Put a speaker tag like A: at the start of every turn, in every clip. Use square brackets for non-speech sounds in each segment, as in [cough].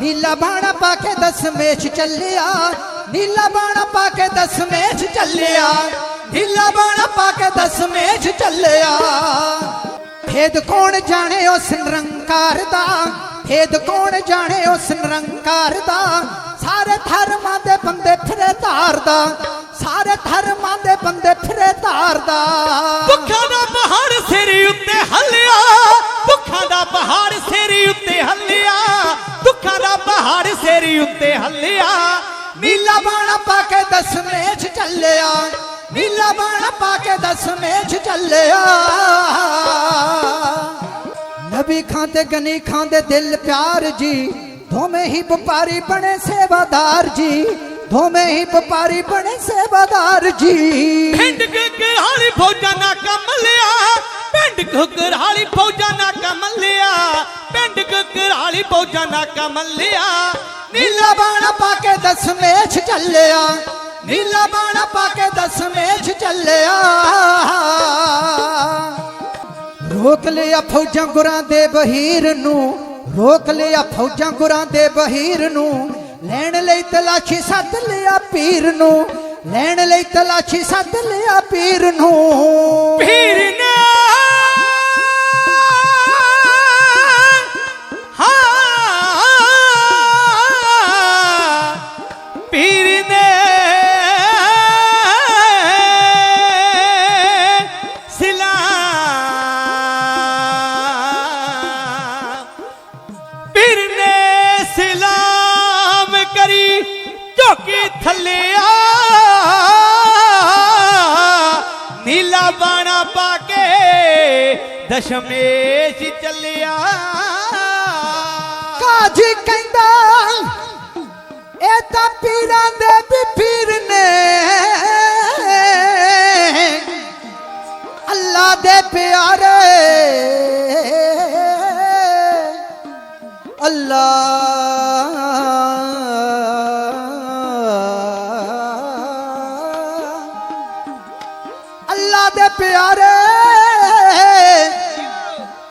A: ਨੀਲਾ ਬਾਣਾ ਪਾ ਕੇ ਦਸਮੇਸ਼ ਚੱਲਿਆ। ਨੀਲਾ ਬਾਣਾ ਪਾ ਕੇ ਦਸਮੇਸ਼ ਚੱਲਿਆ। ਨੀਲਾ ਬਾਣਾ ਪਾ ਕੇ ਦਸਮੇਸ਼ ਚੱਲਿਆ। ਭੇਦ ਕੌਣ ਜਾਣੇ ਉਸ ਨਿਰੰਕਾਰ ਦਾ? ਭੇਦ ਕੌਣ ਜਾਣੇ ਉਸ ਨਿਰੰਕਾਰ ਦਾ? ਸਾਰੇ ਧਰਮਾਂ ਦੇ ਬੰਦੇ ਫਿਰੇ ਧਾਰਦਾ ਸਾਰੇ ਧਰਮਾਂ ਦੇ ਬੰਦੇ ਫਿਰੇ ਧਾਰਦਾ
B: ਦੁੱਖਾਂ ਦਾ ਪਹਾੜ ਸਿਰ ਉੱਤੇ
A: ਨੀਲਾ ਬਾਣਾ ਪਾ ਕੇ ਦਸਮੇਸ਼ ਚੱਲਿਆ। ਨੀਲਾ ਬਾਣਾ ਪਾ ਕੇ ਦਸਮੇਸ਼ ਚੱਲਿਆ। ਨਬੀ ਖਾਂ ਤੇ ਗਨੀ ਖਾਂ ਦੇ ਦਿਲ ਪਿਆਰ ਜੀ, ਦੋਵੇਂ ਹੀ ਵਪਾਰੀ ਬਣੇ ਸੇਵਾਦਾਰ ਜੀ, ਦੋਵੇਂ ਹੀ ਵਪਾਰੀ ਬਣੇ ਸੇਵਾਦਾਰ ਜੀ।
B: ਪਿੰਡ ਘਗਰਾਲੀ ਫੌਜਾਂ ਨਾ ਕੰਮ ਲਿਆ, ਪਿੰਡ ਘਗਰਾਲੀ ਫੌਜਾਂ ਨਾ ਕੰਮ ਲਿਆ, ਪਿੰਡ ਘਗਰਾਲੀ ਫੌਜਾਂ ਨਾ ਕੰਮ ਲਿਆ।
A: ਨੀਲਾ ਬਾਣਾ ਪਾ ਕੇ ਦਸਮੇਸ਼ ਚੱਲਿਆ। ਨੀਲਾ ਬਾਣਾ ਪਾ ਕੇ ਦਸਮੇਸ਼ ਚੱਲਿਆ। ਰੋਕ ਲਿਆ ਫੌਜਾਂ ਗੁਰਾਂ ਦੇ ਬਹੀਰ ਨੂੰ, ਰੋਕ ਲਿਆ ਫੌਜਾਂ ਗੁਰਾਂ ਦੇ ਬਹੀਰ ਨੂੰ। ਲੈਣ ਲਈ ਤਲਾਸ਼ੀ ਸੱਦ ਲਿਆ ਪੀਰ ਨੂੰ, ਲੈਣ ਲਈ ਤਲਾਸ਼ੀ ਸੱਦ ਲਿਆ ਪੀਰ ਨੂੰ।
B: ਪੀਰ ਨੂੰ ਸਲਾਮ ਕਰੀ, ਝੋਕੀ ਥੱਲੇ ਆ ਨੀਲਾ ਬਾਣਾ ਪਾ ਕੇ ਦਸ਼ਮੇਸ਼ ਚੱਲਿਆ।
A: ਕਾਜੀ ਕਹਿੰਦਾ, ਇਹ ਤਾਂ ਪੀਰਾ ਅੱਲਾ ਦੇ ਪਿਆਰੇ।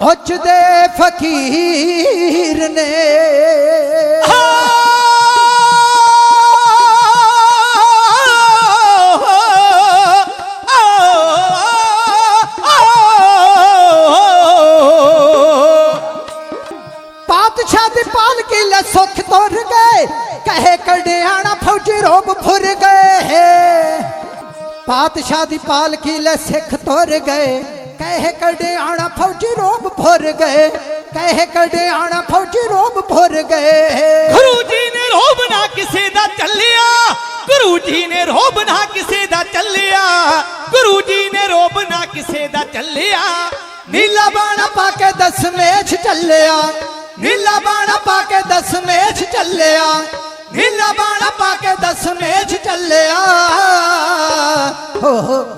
A: ਉੱਚ ਦੇ ਫਕੀਰ ਨੇ। ਪਾਤਸ਼ਾਹ ਦੀ ਪਾਲਕੀ ਲੈ ਸੁੱਖ ਤੁਰ ਗਏ ਕਹੇ ਕੜਿਆਣਾ ਫੌਜੀ ਰੋਬ ਫੁਰ ਪਾਤਸ਼ਾਹ ਦੀ ਪਾਲਕੀ ਲੈ ਸਿੱਖ ਤੁਰ ਗਏ ਕਹੇ ਕੜਿਆਣਾ ਫੌਜੀ ਰੋਬ ਫੁਰ ਗਏ ਕਹੇ ਕੜਿਆਣਾ ਫੌਜੀ ਰੋਬ ਫੁਰ ਗਏ
B: ਗੁਰੂ ਜੀ ਨੇ ਰੋਬ ਨਾ ਕਿਸੇ ਦਾ ਚੱਲਿਆ ਗੁਰੂ ਜੀ ਨੇ ਰੋਬ ਨਾ ਕਿਸੇ ਦਾ ਚੱਲਿਆ ਗੁਰੂ ਜੀ ਨੇ ਰੋਬ ਨਾ ਕਿਸੇ ਦਾ ਚੱਲਿਆ
A: ਨੀਲਾ ਬਾਣਾ ਪਾ ਕੇ ਦਸਮੇਸ਼ ਚੱਲਿਆ ਨੀਲਾ ਬਾਣਾ ਪਾ ਕੇ ਦਸਮੇਸ਼ ਚੱਲਿਆ ਨੀਲਾ ਬਾਣਾ ਪਾ ਕੇ ਦਸਮੇਸ਼ ਚੱਲਿਆ ਹੋ [laughs] ਹੋ